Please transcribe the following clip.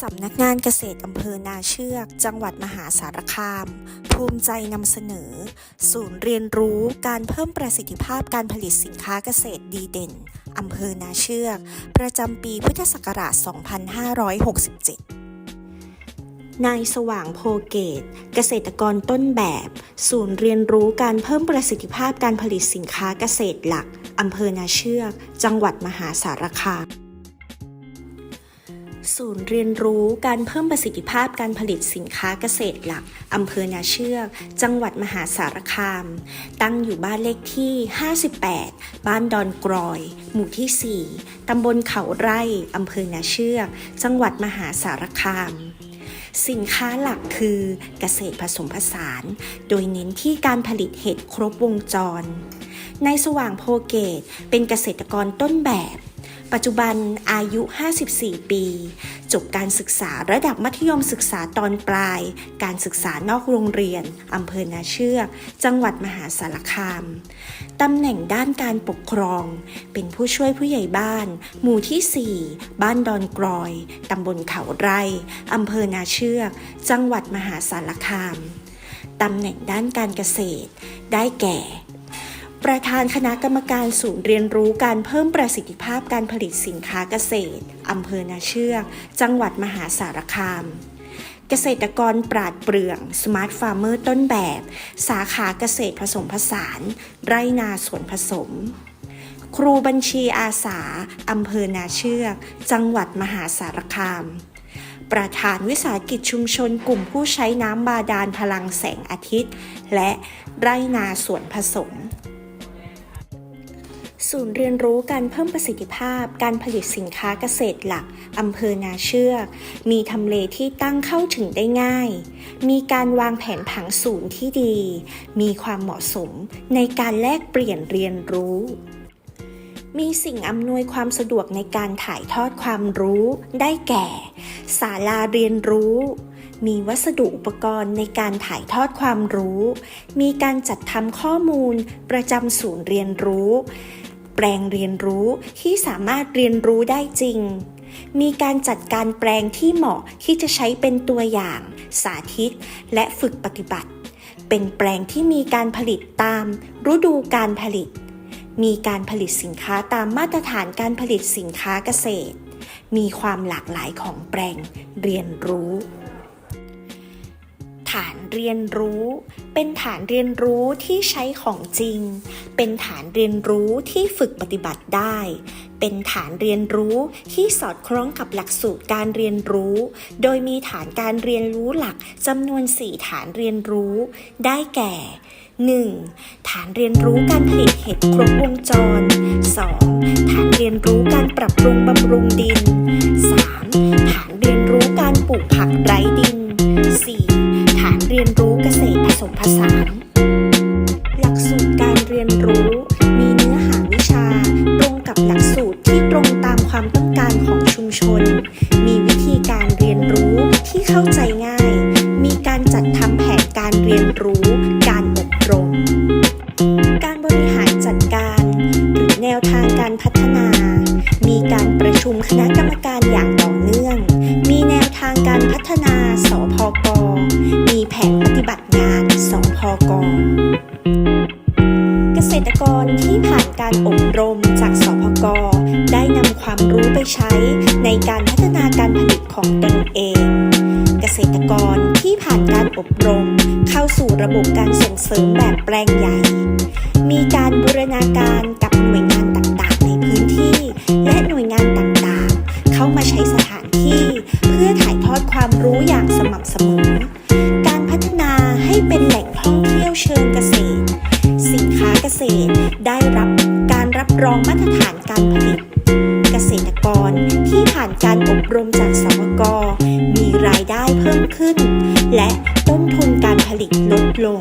สำนักงานเกษตรอำเภอนาเชือก จังหวัดมหาสารคาม ภูมิใจนำเสนอ ศูนย์เรียนรู้การเพิ่มประสิทธิภาพการผลิตสินค้าเกษตรดีเด่นอำเภอนาเชือก ประจำปีพุทธศักราช 2567 นายสว่างโพเกต เกษตรกรต้นแบบ ศูนย์เรียนรู้การเพิ่มประสิทธิภาพการผลิตสินค้าเกษตรหลักอำเภอนาเชือก จังหวัดมหาสารคาม ศูนย์เรียนรู้การเพิ่มประสิทธิภาพการผลิตสินค้าเกษตรหลัก อำเภอนาเชือก จังหวัดมหาสารคาม ตั้งอยู่บ้านเลขที่ 58 บ้านดอนกรอย หมู่ที่ 4 ตำบลเขาไร่ อำเภอนาเชือก จังหวัดมหาสารคามสินค้าหลักคือเกษตรผสมผสาน โดยเน้นที่การผลิตเห็ดครบวงจร ในสว่างโพเกตเป็นเกษตรกรต้นแบบ ปัจจุบันอายุ 54 ปี จบการศึกษาระดับมัธยมศึกษาตอนปลาย การศึกษานอกโรงเรียน อำเภอนาเชือก จังหวัดมหาสารคาม ตำแหน่งด้านการปกครอง เป็นผู้ช่วยผู้ใหญ่บ้าน หมู่ที่ 4 บ้านดอนกรอย ตำบลเขาไร่ อำเภอนาเชือก จังหวัดมหาสารคาม ตำแหน่งด้านการเกษตร ได้แก่ ประธานคณะกรรมการศูนย์เรียนรู้การเพิ่มประสิทธิภาพการผลิตสินค้าเกษตร อำเภอนาเชือก จังหวัดมหาสารคาม เกษตรกรปราดเปรื่องสมาร์ทฟาร์มเมอร์ต้นแบบ สาขาเกษตรผสมผสาน ไรนาสวนผสม ครูบัญชีอาสา อำเภอนาเชือก จังหวัดมหาสารคาม ประธานวิสาหกิจชุมชนกลุ่มผู้ใช้น้ำบาดาลพลังแสงอาทิตย์ และไรนาสวนผสม ศูนย์เรียนรู้การเพิ่มประสิทธิภาพ การผลิตสินค้าเกษตรหลัก อำเภอนาเชือก มีทำเลที่ตั้งเข้าถึงได้ง่าย มีการวางแผนผังศูนย์ที่ดี มีความเหมาะสมในการแลกเปลี่ยนเรียนรู้มีสิ่งอำนวยความสะดวกในการถ่ายทอดความรู้ได้แก่ ศาลาเรียนรู้ มีวัสดุอุปกรณ์ในการถ่ายทอดความรู้ มีการจัดทำข้อมูลประจำศูนย์เรียนรู้ แปลงเรียนรู้ที่สามารถเรียนรู้ได้จริง มีการจัดการแปลงที่เหมาะที่จะใช้เป็นตัวอย่าง สาธิต และฝึกปฏิบัติ เป็นแปลงที่มีการผลิตตาม ฤดูการผลิต มีการผลิตสินค้าตามมาตรฐานการผลิตสินค้าเกษตร มีความหลากหลายของแปลงเรียนรู้ ฐานเรียนรู้ เป็นฐานเรียนรู้ที่ใช้ของจริง เป็นฐานเรียนรู้ที่ฝึกปฏิบัติได้ เป็นฐานเรียนรู้ที่สอดคล้องกับหลักสูตรการเรียนรู้ โดยมีฐานการเรียนรู้หลักจำนวน 4 ฐานเรียนรู้ ได้แก่ 1. ฐานเรียนรู้การผลิตเห็ดครบวงจร 2. ฐานเรียนรู้การปรับปรุงบำรุงดิน 3. ฐานเรียนรู้การปลูกผักไร้ดิน ผสาน หลักสูตรการเรียนรู้ มีเนื้อหาวิชา ตรงกับหลักสูตรที่ตรงตามความต้องการของชุมชน มีวิธีการเรียนรู้ที่เข้าใจง่าย มีการจัดทำแผนการเรียนรู้ การอบรม การบริหารจัดการ หรือแนวทางการารพัฒนาสพก มีแผนปฏิบัติงานสพก เกษตรกรที่ผ่านการอบรมจากสพก ได้นำความรู้ไปใช้ในการพัฒนาการผลิตของตนเอง เกษตรกรที่ผ่านการอบรม เข้าสู่ระบบการส่งเสริมแบบแปลงใหญ่ มีการบูรณาการกับหน่วยงาน สินค้าเกษตรได้รับการรับรองมาตรฐานการผลิต เกษตรกรที่ผ่านการอบรมจากสวกมีรายได้เพิ่มขึ้น และต้นทุนการผลิตลดลง